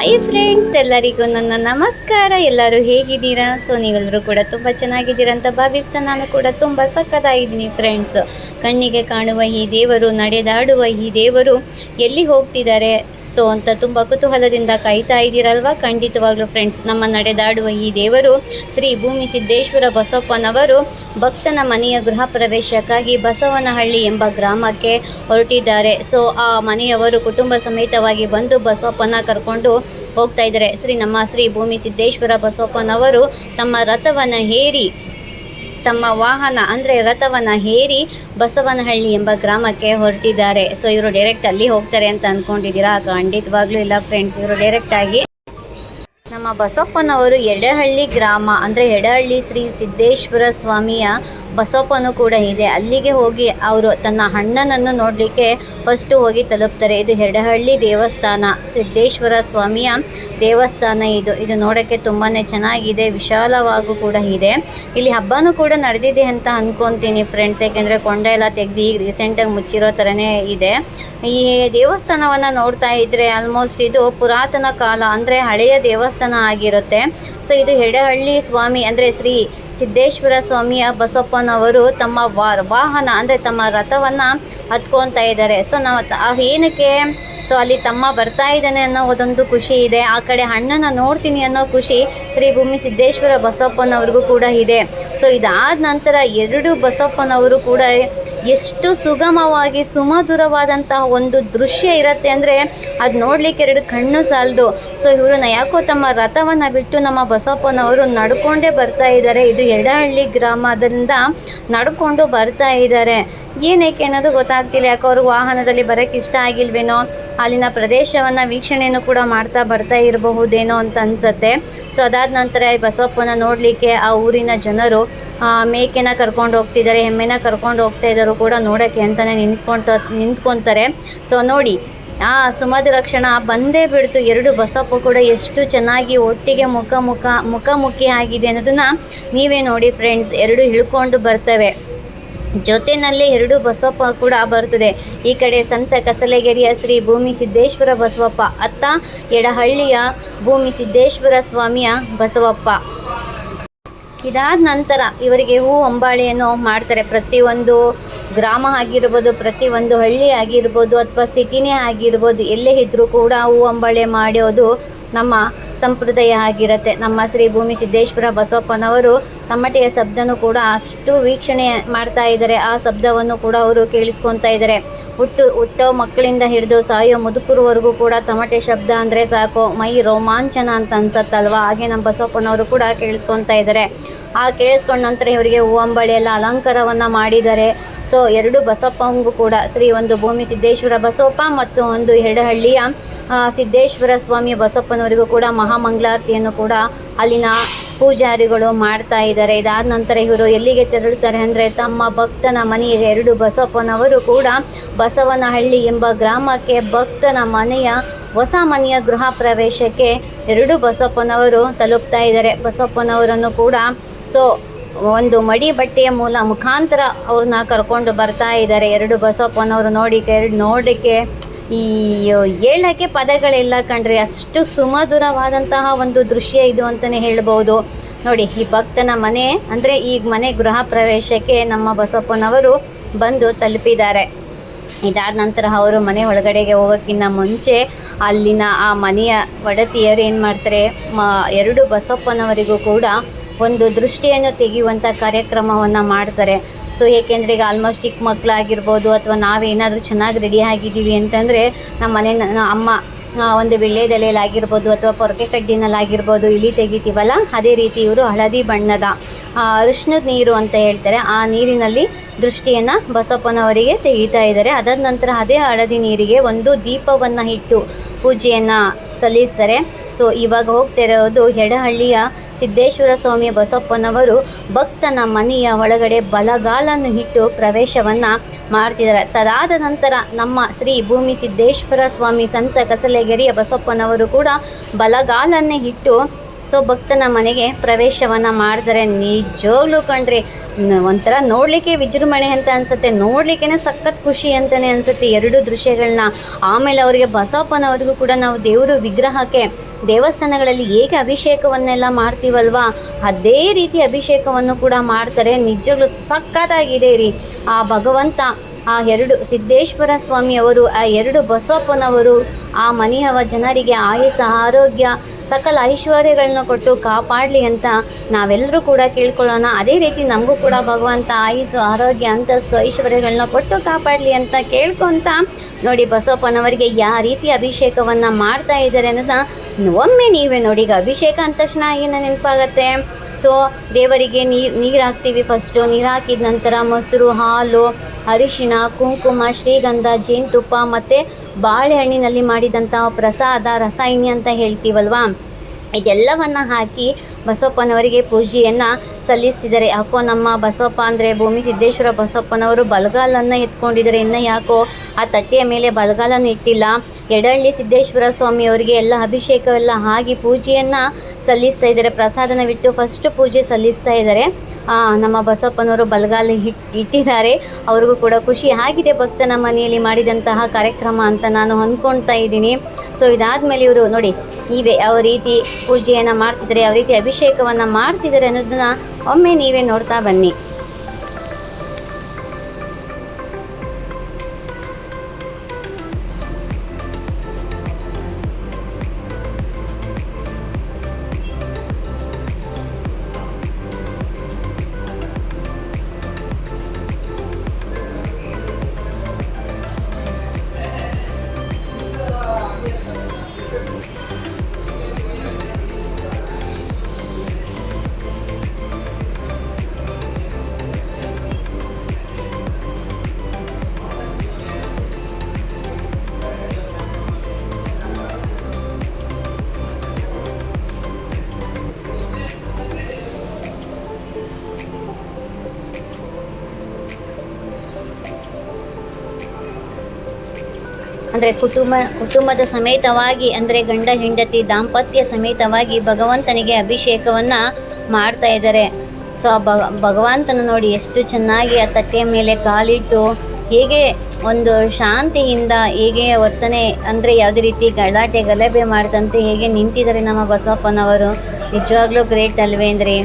Hi friends ಎಲ್ಲರಿಗೂ ನನ್ನ ನಮಸ್ಕಾರ. ಎಲ್ಲರೂ ಹೇಗಿದ್ದೀರಾ? ಸೊ ನೀವೆಲ್ಲರೂ ಕೂಡ ತುಂಬ ಚೆನ್ನಾಗಿದ್ದೀರಾ ಅಂತ ಭಾವಿಸ್ತಾ ನಾನು ಕೂಡ ತುಂಬ ಸಕ್ಕತ್ತಾಗಿದ್ದೀನಿ ಫ್ರೆಂಡ್ಸ್ ಕಣ್ಣಿಗೆ ಕಾಣುವ ಈ ದೇವರು, ನಡೆದಾಡುವ ಈ ದೇವರು ಎಲ್ಲಿ ಹೋಗ್ತಿದ್ದಾರೆ? ಸೊ ಅಂತ ತುಂಬ ಕುತೂಹಲದಿಂದ ಕಾಯ್ತಾ ಇದ್ದೀರಲ್ವಾ? ಖಂಡಿತವಾಗ್ಲೂ ಫ್ರೆಂಡ್ಸ್ ನಮ್ಮ ನಡೆದಾಡುವ ಈ ದೇವರು ಶ್ರೀ ಭೂಮಿ ಸಿದ್ದೇಶ್ವರ ಬಸಪ್ಪನವರು ಭಕ್ತನ ಮನೆಯ ಗೃಹ ಪ್ರವೇಶಕ್ಕಾಗಿ ಬಸವನಹಳ್ಳಿ ಎಂಬ ಗ್ರಾಮಕ್ಕೆ ಹೊರಟಿದ್ದಾರೆ. ಸೊ ಆ ಮನೆಯವರು ಕುಟುಂಬ ಸಮೇತವಾಗಿ ಬಂದು ಬಸವಪ್ಪನ ಕರ್ಕೊಂಡು ಹೋಗ್ತಾ ಇದ್ದಾರೆ. ಶ್ರೀ ನಮ್ಮ ಶ್ರೀ ಭೂಮಿ ಸಿದ್ದೇಶ್ವರ ಬಸವಪ್ಪನವರು ತಮ್ಮ ರಥವನ್ನು ಹೇರಿ ತಮ್ಮ ವಾಹನ, ಅಂದರೆ ರಥವನ್ನು ಹೇರಿ ಬಸವನಹಳ್ಳಿ ಎಂಬ ಗ್ರಾಮಕ್ಕೆ ಹೊರಟಿದ್ದಾರೆ. ಸೊ ಇವರು ಡೈರೆಕ್ಟ್ ಅಲ್ಲಿ ಹೋಗ್ತಾರೆ ಅಂತ ಅಂದ್ಕೊಂಡಿದ್ದೀರಾ ಖಂಡಿತವಾಗ್ಲೂ ಇಲ್ಲ ಫ್ರೆಂಡ್ಸ್ ಇವರು ಡೈರೆಕ್ಟಾಗಿ ನಮ್ಮ ಬಸಪ್ಪನವರು ಎಡಹಳ್ಳಿ ಗ್ರಾಮ, ಅಂದರೆ ಎಡಹಳ್ಳಿ ಶ್ರೀ ಸಿದ್ದೇಶ್ವರ ಸ್ವಾಮಿಯ ಬಸಪ್ಪನೂ ಕೂಡ ಇದೆ. ಅಲ್ಲಿಗೆ ಹೋಗಿ ಅವರು ತನ್ನ ಅಣ್ಣನನ್ನು ನೋಡಲಿಕ್ಕೆ ಫಸ್ಟು ಹೋಗಿ ತಲುಪ್ತಾರೆ. ಇದು ಹೆರಡಹಳ್ಳಿ ದೇವಸ್ಥಾನ. ಸಿದ್ದೇಶ್ವರ ಸ್ವಾಮಿಯ ದೇವಸ್ಥಾನ ಇದು. ಇದು ನೋಡೋಕ್ಕೆ ತುಂಬಾ ಚೆನ್ನಾಗಿದೆ. ವಿಶಾಲವಾಗೂ ಕೂಡ ಇದೆ. ಇಲ್ಲಿ ಹಬ್ಬನೂ ಕೂಡ ನಡೆದಿದೆ ಅಂತ ಅಂದ್ಕೊತೀನಿ ಫ್ರೆಂಡ್ಸ್ ಯಾಕೆಂದರೆ ಕೊಂಡ ಎಲ್ಲ ತೆಗೆದು ಈಗ ರೀಸೆಂಟಾಗಿ ಮುಚ್ಚಿರೋ ಥರನೇ ಇದೆ. ಈ ದೇವಸ್ಥಾನವನ್ನು ನೋಡ್ತಾ ಇದ್ದರೆ ಆಲ್ಮೋಸ್ಟ್ ಇದು ಪುರಾತನ ಕಾಲ ಅಂದರೆ ಹಳೆಯ ದೇವಸ್ಥಾನ ಆಗಿರುತ್ತೆ. ಸೊ ಇದು ಹೆಡಹಳ್ಳಿ ಸ್ವಾಮಿ ಅಂದರೆ ಶ್ರೀ ಸಿದ್ದೇಶ್ವರ ಸ್ವಾಮಿಯ ಬಸಪ್ಪನವರು ತಮ್ಮ ವಾಹನ ಅಂದರೆ ತಮ್ಮ ರಥವನ್ನು ಹತ್ಕೊತಾ ಇದ್ದಾರೆ. ಸೊ ನಾವು ಏನಕ್ಕೆ? ಸೊ ಅಲ್ಲಿ ತಮ್ಮ ಬರ್ತಾ ಇದ್ದಾನೆ ಅನ್ನೋ ಒಂದೊಂದು ಖುಷಿ ಇದೆ. ಆ ಕಡೆ ಅಣ್ಣನ ನೋಡ್ತೀನಿ ಅನ್ನೋ ಖುಷಿ ಶ್ರೀ ಭೂಮಿ ಸಿದ್ದೇಶ್ವರ ಬಸಪ್ಪನವ್ರಿಗೂ ಕೂಡ ಇದೆ. ಸೊ ಇದಾದ ನಂತರ ಎರಡು ಬಸಪ್ಪನವರು ಕೂಡ ಎಷ್ಟು ಸುಗಮವಾಗಿ ಸುಮಧುರವಾದಂತಹ ಒಂದು ದೃಶ್ಯ ಇರುತ್ತೆ ಅಂದರೆ ಅದು ನೋಡಲಿಕ್ಕೆ ಎರಡು ಕಣ್ಣು ಸಾಲದು. ಸೊ ಇವರು ಯಾಕೋ ತಮ್ಮ ರಥವನ್ನು ಬಿಟ್ಟು ನಮ್ಮ ಬಸಪ್ಪನವರು ನಡ್ಕೊಂಡೇ ಬರ್ತಾ ಇದ್ದಾರೆ. ಇದು ಎಡಹಳ್ಳಿ ಗ್ರಾಮದಿಂದ ನಡ್ಕೊಂಡು ಬರ್ತಾ ಇದ್ದಾರೆ. ಏನಕ್ಕೆ ಅನ್ನೋದು ಗೊತ್ತಾಗ್ತಿಲ್ಲ. ಯಾಕೋ ಅವ್ರಿಗೆ ವಾಹನದಲ್ಲಿ ಬರೋಕ್ಕೆ ಇಷ್ಟ ಆಗಿಲ್ವೇನೋ, ಅಲ್ಲಿನ ಪ್ರದೇಶವನ್ನು ವೀಕ್ಷಣೆಯನ್ನು ಕೂಡ ಮಾಡ್ತಾ ಬರ್ತಾ ಇರಬಹುದೇನೋ ಅಂತ ಅನಿಸುತ್ತೆ. ಸೊ ಅದಾದ ನಂತರ ಈ ಬಸವಪ್ಪನ ನೋಡಲಿಕ್ಕೆ ಆ ಊರಿನ ಜನರು ಮೇಕೆನ ಕರ್ಕೊಂಡು ಹೋಗ್ತಿದ್ದಾರೆ ಹೆಮ್ಮೆನ ಕರ್ಕೊಂಡು ಹೋಗ್ತಾ ಇದ್ದರು ಕೂಡ ನೋಡೋಕ್ಕೆ ಅಂತಲೇ ನಿಂತ್ಕೊಂತ, ನಿಂತ್ಕೊತಾರೆ. ಸೊ ನೋಡಿ, ಆ ಸುಮಧುರಕ್ಷಣ ಬಂದೇ ಬಿಡ್ತು. ಎರಡು ಬಸಪ್ಪ ಕೂಡ ಎಷ್ಟು ಚೆನ್ನಾಗಿ ಒಟ್ಟಿಗೆ ಮುಖ ಮುಖ ಮುಖಮುಖಿ ಆಗಿದೆ ಅನ್ನೋದನ್ನು ನೀವೇ ನೋಡಿ ಫ್ರೆಂಡ್ಸ್ ಎರಡು ಹಿಳ್ಕೊಂಡು ಬರ್ತವೆ. ಜೊತೆಯಲ್ಲಿ ಎರಡು ಬಸವಪ್ಪ ಕೂಡ ಬರುತ್ತದೆ. ಈ ಕಡೆ ಸಂತ ಕಸಲಗೆರೆಯ ಶ್ರೀ ಭೂಮಿ ಸಿದ್ದೇಶ್ವರ ಬಸವಪ್ಪ, ಅತ್ತ ಎಡಹಳ್ಳಿಯ ಭೂಮಿ ಸಿದ್ದೇಶ್ವರ ಸ್ವಾಮಿಯ ಬಸವಪ್ಪ. ಇದಾದ ನಂತರ ಇವರಿಗೆ ಹೂ ಅಂಬಾಳಿಯನ್ನು ಮಾಡ್ತಾರೆ. ಪ್ರತಿಯೊಂದು ಗ್ರಾಮ ಆಗಿರ್ಬೋದು, ಪ್ರತಿಯೊಂದು ಹಳ್ಳಿ ಆಗಿರ್ಬೋದು ಅಥವಾ ಸಿಟಿನೇ ಆಗಿರ್ಬೋದು, ಎಲ್ಲೇ ಇದ್ದರೂ ಕೂಡ ಹೂ ಅಂಬಾಳೆ ಮಾಡೋದು ನಮ್ಮ ಸಂಪ್ರದಾಯ ಆಗಿರುತ್ತೆ. ನಮ್ಮ ಶ್ರೀ ಭೂಮಿ ಸಿದ್ದೇಶ್ವರ ಬಸವಪ್ಪನವರು ತಮ್ಮಟೆಯ ಶಬ್ದನೂ ಕೂಡ ಅಷ್ಟು ವೀಕ್ಷಣೆ ಮಾಡ್ತಾ ಇದ್ದಾರೆ. ಆ ಶಬ್ದವನ್ನು ಕೂಡ ಅವರು ಕೇಳಿಸ್ಕೊತಾ ಇದ್ದಾರೆ. ಹುಟ್ಟು, ಹುಟ್ಟೋ ಮಕ್ಕಳಿಂದ ಹಿಡಿದು ಸಾಯೋ ಮುದುಕರವರೆಗೂ ಕೂಡ ತಮಟೆ ಶಬ್ದ ಅಂದರೆ ಸಾಕು. ಮೈ ರೋಮಾಂಚನ ಅಂತ ಅನ್ಸತ್ತಲ್ವ? ಹಾಗೆ ನಮ್ಮ ಬಸವಪ್ಪನವರು ಕೂಡ ಕೇಳಿಸ್ಕೊತಾ ಇದ್ದಾರೆ. ಆ ಕೇಳಿಸ್ಕೊಂಡ ನಂತರ ಇವರಿಗೆ ಹೂವಂಬಳಿ ಎಲ್ಲ ಅಲಂಕಾರವನ್ನು ಮಾಡಿದ್ದಾರೆ. ಸೊ ಎರಡು ಬಸಪ್ಪಂಗೂ ಕೂಡ ಶ್ರೀ ಒಂದು ಭೂಮಿ ಸಿದ್ದೇಶ್ವರ ಬಸಪ್ಪ ಮತ್ತು ಒಂದು ಎರಡಹಳ್ಳಿಯ ಸಿದ್ದೇಶ್ವರ ಸ್ವಾಮಿ ಬಸಪ್ಪನವರಿಗೂ ಕೂಡ ಮಹಾಮಂಗಳಾರತಿಯನ್ನು ಕೂಡ ಅಲ್ಲಿನ ಪೂಜಾರಿಗಳು ಮಾಡ್ತಾ ಇದ್ದಾರೆ. ಇದಾದ ನಂತರ ಇವರು ಎಲ್ಲಿಗೆ ತೆರಳುತ್ತಾರೆ ಅಂದರೆ ತಮ್ಮ ಭಕ್ತನ ಮನೆಯ ಎರಡು ಬಸಪ್ಪನವರು ಕೂಡ ಬಸವನಹಳ್ಳಿ ಎಂಬ ಗ್ರಾಮಕ್ಕೆ ಭಕ್ತನ ಮನೆಯ ಹೊಸ ಮನೆಯ ಗೃಹ ಪ್ರವೇಶಕ್ಕೆ ಎರಡು ಬಸಪ್ಪನವರು ತಲುಪ್ತಾ ಇದ್ದಾರೆ. ಬಸಪ್ಪನವರನ್ನು ಕೂಡ ಸೊ ಒಂದು ಮಡಿ ಬಟ್ಟೆಯ ಮೂಲ ಮುಖಾಂತರ ಅವ್ರನ್ನ ಕರ್ಕೊಂಡು ಬರ್ತಾ ಇದ್ದಾರೆ. ಎರಡು ಬಸಪ್ಪನವರು ನೋಡಿ ಎರಡು ನೋಡಲಿಕ್ಕೆ ಈ ಹೇಳಕ್ಕೆ ಪದಗಳೆಲ್ಲ ಕಣ್ರಿ. ಅಷ್ಟು ಸುಮಧುರವಾದಂತಹ ಒಂದು ದೃಶ್ಯ ಇದು ಅಂತಲೇ ಹೇಳ್ಬೋದು. ನೋಡಿ, ಈ ಭಕ್ತನ ಮನೆ, ಅಂದರೆ ಈ ಮನೆ ಗೃಹ ಪ್ರವೇಶಕ್ಕೆ ನಮ್ಮ ಬಸಪ್ಪನವರು ಬಂದು ತಲುಪಿದ್ದಾರೆ. ಇದಾದ ನಂತರ ಅವರು ಮನೆ ಒಳಗಡೆಗೆ ಹೋಗೋಕ್ಕಿಂತ ಮುಂಚೆ ಅಲ್ಲಿನ ಆ ಮನೆಯ ಒಡತಿಯರು ಏನು ಮಾಡ್ತಾರೆ, ಮ, ಎರಡು ಬಸಪ್ಪನವರಿಗೂ ಕೂಡ ಒಂದು ದೃಷ್ಟಿಯನ್ನು ತೆಗೆಯುವಂಥ ಕಾರ್ಯಕ್ರಮವನ್ನು ಮಾಡ್ತಾರೆ. ಸೊ ಏಕೆಂದರೆ ಈಗ ಆಲ್ಮೋಸ್ಟ್ ಚಿಕ್ಕ ಮಕ್ಕಳಾಗಿರ್ಬೋದು ಅಥವಾ ನಾವೇನಾದರೂ ಚೆನ್ನಾಗಿ ರೆಡಿ ಆಗಿದ್ದೀವಿ ಅಂತಂದರೆ ನಮ್ಮ ಮನೆ ಅಮ್ಮ ಒಂದು ವಿಳ್ಯದೆಲೆಯಲ್ಲಾಗಿರ್ಬೋದು ಅಥವಾ ಪೊರಕೆ ಕಡ್ಡಿನಲ್ಲಾಗಿರ್ಬೋದು ಇಲಿ ತೆಗಿತೀವಲ್ಲ ಅದೇ ರೀತಿ ಇವರು ಹಳದಿ ಬಣ್ಣದ ಆ, ಅರಿಶಿಣದ ನೀರು ಅಂತ ಹೇಳ್ತಾರೆ. ಆ ನೀರಿನಲ್ಲಿ ದೃಷ್ಟಿಯನ್ನು ಬಸಪ್ಪನವರಿಗೆ ತೆಗಿತಾ ಇದ್ದಾರೆ. ಅದಾದ ನಂತರ ಅದೇ ಹಳದಿ ನೀರಿಗೆ ಒಂದು ದೀಪವನ್ನು ಇಟ್ಟು ಪೂಜೆಯನ್ನು ಸಲ್ಲಿಸ್ತಾರೆ. ಸೊ ಇವಾಗ ಹೋಗ್ತಿರೋದು ಎಡಹಳ್ಳಿಯ ಸಿದ್ದೇಶ್ವರ ಸ್ವಾಮಿ ಬಸಪ್ಪನವರು ಭಕ್ತನ ಮನೆಯ ಒಳಗಡೆ ಬಲಗಾಲನ್ನು ಇಟ್ಟು ಪ್ರವೇಶವನ್ನು ಮಾಡ್ತಿದ್ದಾರೆ. ತದಾದ ನಂತರ ನಮ್ಮ ಶ್ರೀ ಭೂಮಿ ಸಿದ್ದೇಶ್ವರ ಸ್ವಾಮಿ ಸಂತ ಕಸಲೆಗೆರಿಯ ಬಸಪ್ಪನವರು ಕೂಡ ಬಲಗಾಲನ್ನೇ ಇಟ್ಟು ಸೊ ಭಕ್ತನ ಮನೆಗೆ ಪ್ರವೇಶವನ್ನು ಮಾಡಿದರೆ ನಿಜವಾಗ್ಲೂ ಕಣ್ರಿ, ಒಂಥರ ನೋಡಲಿಕ್ಕೆ ವಿಜೃಂಭಣೆ ಅಂತ ಅನ್ಸುತ್ತೆ. ನೋಡ್ಲಿಕ್ಕೆ ಸಖತ್ ಖುಷಿ ಅಂತಲೇ ಅನ್ಸುತ್ತೆ. ಎರಡು ದೃಶ್ಯಗಳನ್ನ ಆಮೇಲೆ ಅವರಿಗೆ ಬಸಪ್ಪನವರಿಗೂ ಕೂಡ ನಾವು ದೇವರು ವಿಗ್ರಹಕ್ಕೆ ದೇವಸ್ಥಾನಗಳಲ್ಲಿ ಹೇಗೆ ಅಭಿಷೇಕವನ್ನೆಲ್ಲ ಮಾಡ್ತೀವಲ್ವಾ? ಅದೇ ರೀತಿ ಅಭಿಷೇಕವನ್ನು ಕೂಡ ಮಾಡ್ತಾರೆ. ನಿಜವಾಗ್ಲೂ ಸಖತ್ತಾಗಿದೆ ರೀ. ಆ ಭಗವಂತ, ಆ ಎರಡು ಸಿದ್ದೇಶ್ವರ ಸ್ವಾಮಿಯವರು, ಆ ಎರಡು ಬಸವಪ್ಪನವರು, ಆ ಮನೆಯವ ಜನರಿಗೆ ಆಯುಸ ಆರೋಗ್ಯ ಸಕಲ ಐಶ್ವರ್ಯಗಳನ್ನ ಕೊಟ್ಟು ಕಾಪಾಡಲಿ ಅಂತ ನಾವೆಲ್ಲರೂ ಕೂಡ ಕೇಳ್ಕೊಳ್ಳೋಣ. ಅದೇ ರೀತಿ ನಮಗೂ ಕೂಡ ಭಗವಂತ ಆಯುಸು ಆರೋಗ್ಯ, ಅಂತಸ್ತು, ಐಶ್ವರ್ಯಗಳನ್ನ ಕೊಟ್ಟು ಕಾಪಾಡಲಿ ಅಂತ ಕೇಳ್ಕೊತ ನೋಡಿ ಬಸವಪ್ಪನವರಿಗೆ ಯಾವ ರೀತಿ ಅಭಿಷೇಕವನ್ನು ಮಾಡ್ತಾ ಇದ್ದಾರೆ ಅನ್ನೋದನ್ನ ಒಮ್ಮೆ ನೀವೇ ನೋಡಿ. ಈಗ ಅಭಿಷೇಕ ಅಂದ ತಕ್ಷಣ ಏನು ನೆನಪಾಗತ್ತೆ? ಸೊ ದೇವರಿಗೆ ನೀರು ನೀರು ಹಾಕ್ತೀವಿ ಫಸ್ಟು ನೀರು ಹಾಕಿದ ನಂತರ ಮೊಸರು, ಹಾಲು, ಅರಿಶಿಣ, ಕುಂಕುಮ, ಶ್ರೀಗಂಧ, ಜೇನುತುಪ್ಪ ಮತ್ತು ಬಾಳೆಹಣ್ಣಿನಲ್ಲಿ ಮಾಡಿದಂಥ ಪ್ರಸಾದ, ರಸಾಯಿನಿ ಅಂತ ಹೇಳ್ತೀವಲ್ವಾ? ಇದೆಲ್ಲವನ್ನು ಹಾಕಿ ಬಸವಪ್ಪನವರಿಗೆ ಪೂಜೆಯನ್ನು ಸಲ್ಲಿಸ್ತಿದ್ದಾರೆ. ಯಾಕೋ ನಮ್ಮ ಬಸವಪ್ಪ ಅಂದರೆ ಭೂಮಿ ಸಿದ್ದೇಶ್ವರ ಬಸವಪ್ಪನವರು ಬಲಗಾಲನ್ನು ಎತ್ಕೊಂಡಿದ್ದಾರೆ. ಇನ್ನು ಯಾಕೋ ಆ ತಟ್ಟೆಯ ಮೇಲೆ ಬಲಗಾಲನ್ನು ಇಟ್ಟಿಲ್ಲ. ಎಡಹಳ್ಳಿ ಸಿದ್ದೇಶ್ವರ ಸ್ವಾಮಿಯವರಿಗೆ ಎಲ್ಲ ಅಭಿಷೇಕವೆಲ್ಲ ಆಗಿ ಪೂಜೆಯನ್ನು ಸಲ್ಲಿಸ್ತಾ ಇದ್ದಾರೆ. ಪ್ರಸಾದನ ಬಿಟ್ಟು ಫಸ್ಟ್ ಪೂಜೆ ಸಲ್ಲಿಸ್ತಾ ಇದ್ದಾರೆ. ನಮ್ಮ ಬಸವಪ್ಪನವರು ಬಲಗಾಲ ಇಟ್ಟು ಇಟ್ಟಿದ್ದಾರೆ. ಅವ್ರಿಗೂ ಕೂಡ ಖುಷಿ ಆಗಿದೆ ಭಕ್ತನ ಮನೆಯಲ್ಲಿ ಮಾಡಿದಂತಹ ಕಾರ್ಯಕ್ರಮ ಅಂತ ನಾನು ಅಂದ್ಕೊಳ್ತಾ ಇದ್ದೀನಿ. ಸೊ ಇದಾದಮೇಲೆ ಇವರು ನೋಡಿ, ನೀವೇ ಯಾವ ರೀತಿ ಪೂಜೆಯನ್ನು ಮಾಡ್ತಿದ್ದಾರೆ, ಯಾವ ರೀತಿ ಅಭಿಷೇಕವನ್ನು ಮಾಡ್ತಿದ್ದಾರೆ ಅನ್ನೋದನ್ನ ಒಮ್ಮೆ ನೀವೇ ನೋಡ್ತಾ ಬನ್ನಿ. ಅಂದರೆ ಕುಟುಂಬ, ಕುಟುಂಬದ ಸಮೇತವಾಗಿ, ಅಂದರೆ ಗಂಡ, ಹೆಂಡತಿ, ದಾಂಪತ್ಯ ಸಮೇತವಾಗಿ ಭಗವಂತನಿಗೆ ಅಭಿಷೇಕವನ್ನು ಮಾಡ್ತಾ ಇದ್ದಾರೆ. ಸೊ ಆ ಭಗ, ಭಗವಂತನ ನೋಡಿ ಎಷ್ಟು ಚೆನ್ನಾಗಿ ಆ ತಟ್ಟೆಯ ಮೇಲೆ ಕಾಲಿಟ್ಟು, ಹೇಗೆ ಒಂದು ಶಾಂತಿಯಿಂದ ಹೇಗೆ ವರ್ತನೆ, ಅಂದರೆ ಯಾವುದೇ ರೀತಿ ಗಲಾಟೆ, ಗಲಭೆ ಮಾಡಿದಂತೆ ಹೇಗೆ ನಿಂತಿದ್ದಾರೆ ನಮ್ಮ ಬಸವಪ್ಪನವರು. ನಿಜವಾಗ್ಲೂ ಗ್ರೇಟ್ ಅಲ್ವೇಂದ್ರೆ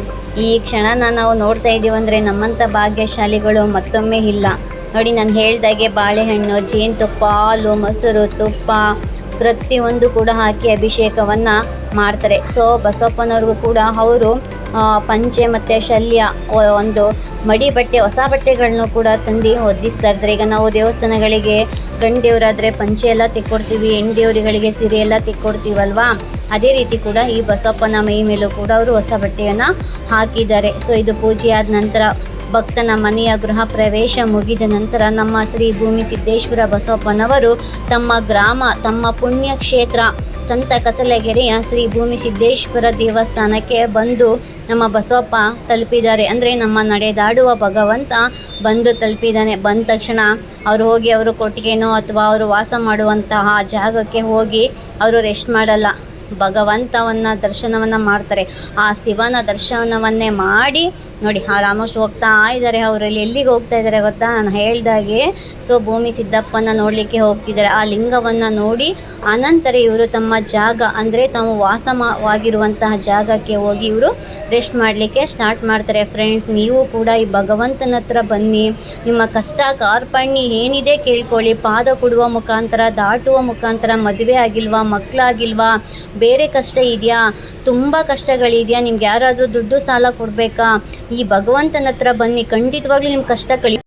ಈ ಕ್ಷಣನ ನಾವು ನೋಡ್ತಾ ಇದ್ದೀವಂದರೆ ನಮ್ಮಂಥ ಭಾಗ್ಯಶಾಲಿಗಳು ಮತ್ತೊಮ್ಮೆ ಇಲ್ಲ. ನೋಡಿ, ನಾನು ಹೇಳ್ದಾಗೆ ಬಾಳೆಹಣ್ಣು, ಜೇನುತುಪ್ಪ, ಹಾಲು, ಮೊಸರು, ತುಪ್ಪ, ಪ್ರತಿಯೊಂದು ಕೂಡ ಹಾಕಿ ಅಭಿಷೇಕವನ್ನು ಮಾಡ್ತಾರೆ. ಸೊ ಬಸಪ್ಪನವ್ರಿಗೂ ಕೂಡ ಅವರು ಪಂಚೆ ಮತ್ತು ಶಲ್ಯ ಒಂದು ಮಡಿ ಬಟ್ಟೆ, ಹೊಸ ಬಟ್ಟೆಗಳನ್ನು ಕೂಡ ತಂದು ಹೊದಿಸ್ತಾ ಇರ್ತಾರೆ. ಈಗ ನಾವು ದೇವಸ್ಥಾನಗಳಿಗೆ ಗಂಡೆಯವರಾದರೆ ಪಂಚೆ ಎಲ್ಲ ತೆಕ್ಕೊಡ್ತೀವಿ ಹೆಣ್ದೇವರುಗಳಿಗೆ ಸೀರೆ ಎಲ್ಲ ತೆಕ್ಕೊಡ್ತೀವಲ್ವಾ? ಅದೇ ರೀತಿ ಕೂಡ ಈ ಬಸವಪ್ಪನ ಮೈ ಮೇಲೂ ಕೂಡ ಅವರು ಹೊಸ ಬಟ್ಟೆಯನ್ನು ಹಾಕಿದ್ದಾರೆ. ಸೊ ಇದು ಪೂಜೆ ಆದ ನಂತರ ಭಕ್ತನ ಮನೆಯ ಗೃಹ ಪ್ರವೇಶ ಮುಗಿದ ನಂತರ ನಮ್ಮ ಶ್ರೀ ಭೂಮಿ ಸಿದ್ದೇಶ್ವರ ಬಸವಪ್ಪನವರು ತಮ್ಮ ಗ್ರಾಮ, ತಮ್ಮ ಪುಣ್ಯ ಕ್ಷೇತ್ರ ಸಂತ ಕಸಲಗೆರೆಯ ಶ್ರೀ ಭೂಮಿ ಸಿದ್ದೇಶ್ವರ ದೇವಸ್ಥಾನಕ್ಕೆ ಬಂದು ನಮ್ಮ ಬಸವಪ್ಪ ತಲುಪಿದ್ದಾರೆ. ಅಂದರೆ ನಮ್ಮ ನಡೆದಾಡುವ ಭಗವಂತ ಬಂದು ತಲುಪಿದ್ದಾನೆ. ಬಂದ ತಕ್ಷಣ ಅವರು ಹೋಗಿ ಅವರು ಕೊಟ್ಟಿಗೆನೋ ಅಥವಾ ಅವರು ವಾಸ ಮಾಡುವಂತಹ ಜಾಗಕ್ಕೆ ಹೋಗಿ ಅವರು ರೆಸ್ಟ್ ಮಾಡಲ್ಲ. ಭಗವಂತವನ್ನ ದರ್ಶನವನ್ನು ಮಾಡ್ತಾರೆ. ಆ ಶಿವನ ದರ್ಶನವನ್ನೇ ಮಾಡಿ, ನೋಡಿ ಆಲ್ಮೋಸ್ಟ್ ಹೋಗ್ತಾ ಇದ್ದಾರೆ ಅವರಲ್ಲಿ. ಎಲ್ಲಿಗೆ ಹೋಗ್ತಾ ಇದ್ದಾರೆ ಗೊತ್ತಾ? ನಾನು ಹೇಳ್ದಾಗೆ ಸೊ, ಭೂಮಿ ಸಿದ್ದಪ್ಪನ ನೋಡಲಿಕ್ಕೆ ಹೋಗ್ತಿದ್ದಾರೆ. ಆ ಲಿಂಗವನ್ನು ನೋಡಿ, ಅನಂತರ ಇವರು ತಮ್ಮ ಜಾಗ, ಅಂದರೆ ತಾವು ವಾಸವಾಗಿರುವಂತಹ ಜಾಗಕ್ಕೆ ಹೋಗಿ ಇವರು ರೆಸ್ಟ್ ಮಾಡಲಿಕ್ಕೆ ಸ್ಟಾರ್ಟ್ ಮಾಡ್ತಾರೆ. ಫ್ರೆಂಡ್ಸ್ ನೀವು ಕೂಡ ಈ ಭಗವಂತನ ಹತ್ರ ಬನ್ನಿ. ನಿಮ್ಮ ಕಷ್ಟ ಕಾರ್ಪಣ್ಯ ಏನಿದೆ ಕೇಳ್ಕೊಳ್ಳಿ. ಪಾದ ಕೊಡುವ ಮುಖಾಂತರ, ದಾಟುವ ಮುಖಾಂತರ ಮದುವೆ ಆಗಿಲ್ವಾ ಮಕ್ಕಳಾಗಿಲ್ವಾ ಬೇರೆ ಕಷ್ಟ ಇದೆಯಾ? ತುಂಬ ಕಷ್ಟಗಳಿದೆಯಾ? ನಿಮ್ಗೆ ಯಾರಾದರೂ ದುಡ್ಡು ಸಾಲ ಕೊಡಬೇಕಾ? ಈ ಭಗವಂತನ ಹತ್ರ ಬನ್ನಿ. ಖಂಡಿತವಾಗ್ಲೂ ನಿಮ್ಮ ಕಷ್ಟ ಕಳಿ